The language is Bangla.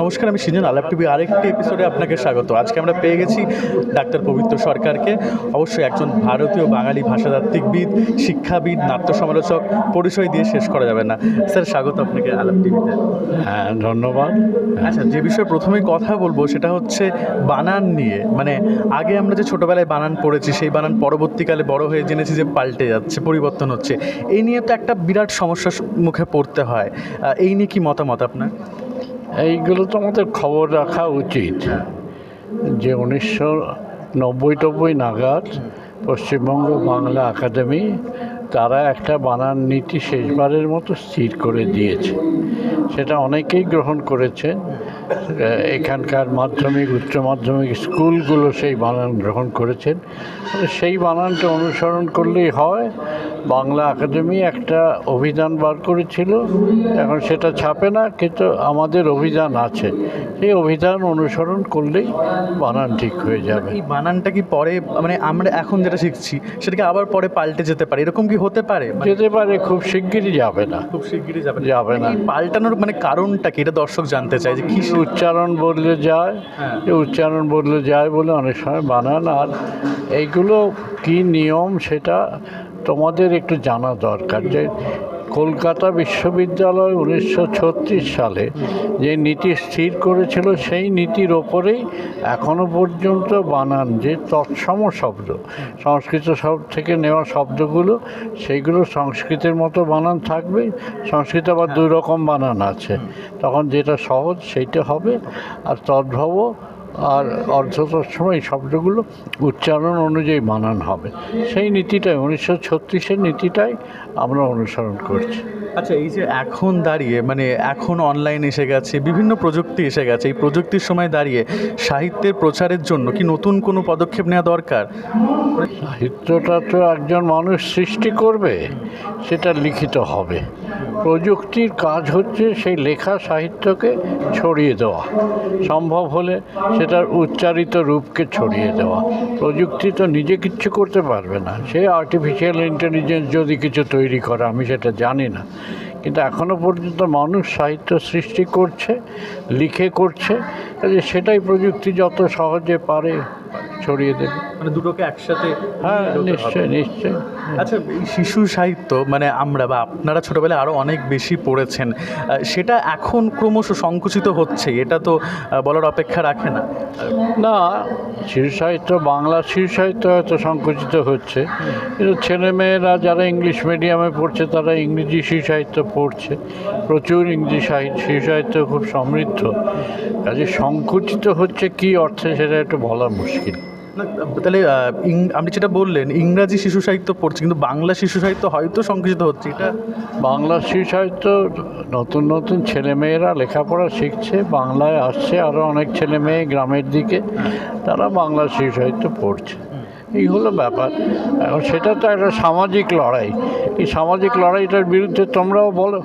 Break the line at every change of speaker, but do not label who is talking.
নমস্কার আমি সিজন আলাপ টিভি আরেকটি এপিসোডে আপনাকে স্বাগত। আজকে আমরা পেয়ে গেছি ডাক্তার পবিত্র সরকারকে। অবশ্যই একজন ভারতীয় বাঙালি ভাষাতাত্ত্বিকবিদ শিক্ষাবিদ নাট্য সমালোচক পরিচয় দিয়ে শেষ করা যাবে না। স্যার স্বাগত আপনাকে আলাপ টিভিতে।
হ্যাঁ ধন্যবাদ।
আচ্ছা যে বিষয়ে প্রথমেই কথা বলব সেটা হচ্ছে বানান নিয়ে। মানে আগে আমরা যে ছোটোবেলায় বানান পড়েছি সেই বানান পরবর্তীকালে বড় হয়ে জেনেছি যে পাল্টে যাচ্ছে পরিবর্তন হচ্ছে। এই নিয়ে তো একটা বিরাট সমস্যার মুখে পড়তে হয়। এই নিয়ে কি মতামত আপনার?
এইগুলো তো আমাদের খবর রাখা উচিত। যে উনিশশো নব্বই টব্বই নাগাদ পশ্চিমবঙ্গ বাংলা একাডেমি তারা একটা বানান নীতি শেষবারের মতো স্থির করে দিয়েছে। সেটা অনেকেই গ্রহণ করেছেন। এখানকার মাধ্যমিক উচ্চ মাধ্যমিক স্কুলগুলো সেই বানান গ্রহণ করেছেন। সেই বানানটা অনুসরণ করলেই হয়। বাংলা একাডেমি একটা অভিযান বার করেছিল। এখন সেটা ছাপে না কিন্তু আমাদের অভিযান আছে। সেই অভিযান অনুসরণ করলেই বানান ঠিক হয়ে যাবে।
এই বানানটা কি পরে মানে আমরা এখন যেটা শিখছি সেটাকে আবার পরে পাল্টে যেতে পারে? এরকম কি হতে পারে? মানে
যেতে পারে খুব শিগগিরই যাবে না।
খুব শিগগিরই যাবে
যাবে না।
পাল্টানোর মানে কারণটা কি? এটা দর্শক জানতে চায় যে কি
উচ্চারণ বদলে যায় যে উচ্চারণ বদলে যায় বলে অনেক সময় বানান। আর এইগুলো কি নিয়ম সেটা তোমাদের একটু জানা দরকার যে কলকাতা বিশ্ববিদ্যালয় উনিশশো ছত্রিশ সালে যে নীতি স্থির করেছিল সেই নীতির ওপরেই এখনও পর্যন্ত বানান যে তৎসম শব্দ সংস্কৃত শব্দ থেকে নেওয়া শব্দগুলো সেইগুলো সংস্কৃতের মতো বানান থাকবে। সংস্কৃত আবার দুই রকম বানান আছে। তখন যেটা সহজ সেইটা হবে। আর তদ্ভব আর অর্ধতৎসম এই শব্দগুলো উচ্চারণ অনুযায়ী বানান হবে। সেই নীতিটাই উনিশশো ছত্রিশের নীতিটাই আমরা অনুসরণ করছি।
আচ্ছা এই যে এখন দাঁড়িয়ে মানে এখন অনলাইন এসে গেছে বিভিন্ন প্রযুক্তি এসে গেছে এই প্রযুক্তির সময় দাঁড়িয়ে সাহিত্যের প্রচারের জন্য কি নতুন কোনো পদক্ষেপ নেওয়া দরকার?
সাহিত্যটা তো একজন মানুষ সৃষ্টি করবে সেটা লিখিত হবে। প্রযুক্তির কাজ হচ্ছে সেই লেখা সাহিত্যকে ছড়িয়ে দেওয়া। সম্ভব হলে সেটার উচ্চারিত রূপকে ছড়িয়ে দেওয়া। প্রযুক্তি তো নিজে কিচ্ছু করতে পারবে না। সে আর্টিফিশিয়াল ইন্টেলিজেন্স যদি কিছু তৈরি করে, আমি সেটা জানি না। কিন্তু এখনও পর্যন্ত মানুষ সাহিত্য সৃষ্টি করছে, লিখে করছে সেটাই প্রযুক্তি যত সহজে পারে। ছড়িয়ে দেবে।
মানে দুটোকে একসাথে
হ্যাঁ। নিশ্চয়ই নিশ্চয়ই।
আচ্ছা এই শিশু সাহিত্য মানে আমরা বা আপনারা ছোটোবেলায় আরও অনেক বেশি পড়েছেন সেটা এখন ক্রমশ সংকুচিত হচ্ছে এটা তো বলার অপেক্ষা রাখে না।
না শিশু সাহিত্য বাংলা শিশু সাহিত্য হয়তো সংকুচিত হচ্ছে। কিন্তু ছেলেমেয়েরা যারা ইংলিশ মিডিয়ামে পড়ছে তারা ইংরেজি শিশু সাহিত্য পড়ছে। প্রচুর ইংরেজি সাহিত্য শিশু সাহিত্য খুব সমৃদ্ধ। কাজে সংকুচিত হচ্ছে কি অর্থে সেটা একটু বলা মুশকিল।
না তাহলে আপনি যেটা বললেন ইংরাজি শিশু সাহিত্য পড়ছে কিন্তু বাংলা শিশু সাহিত্য হয়তো সংকুচিত হচ্ছে এটা?
বাংলা শিশু সাহিত্য নতুন নতুন ছেলেমেয়েরা লেখাপড়া শিখছে বাংলায় আসছে আরও অনেক ছেলে মেয়ে গ্রামের দিকে তারা বাংলা শিশু সাহিত্য পড়ছে। এই হলো ব্যাপার। এখন সেটা তো একটা সামাজিক লড়াই। এই সামাজিক লড়াইটার বিরুদ্ধে তোমরাও বলো।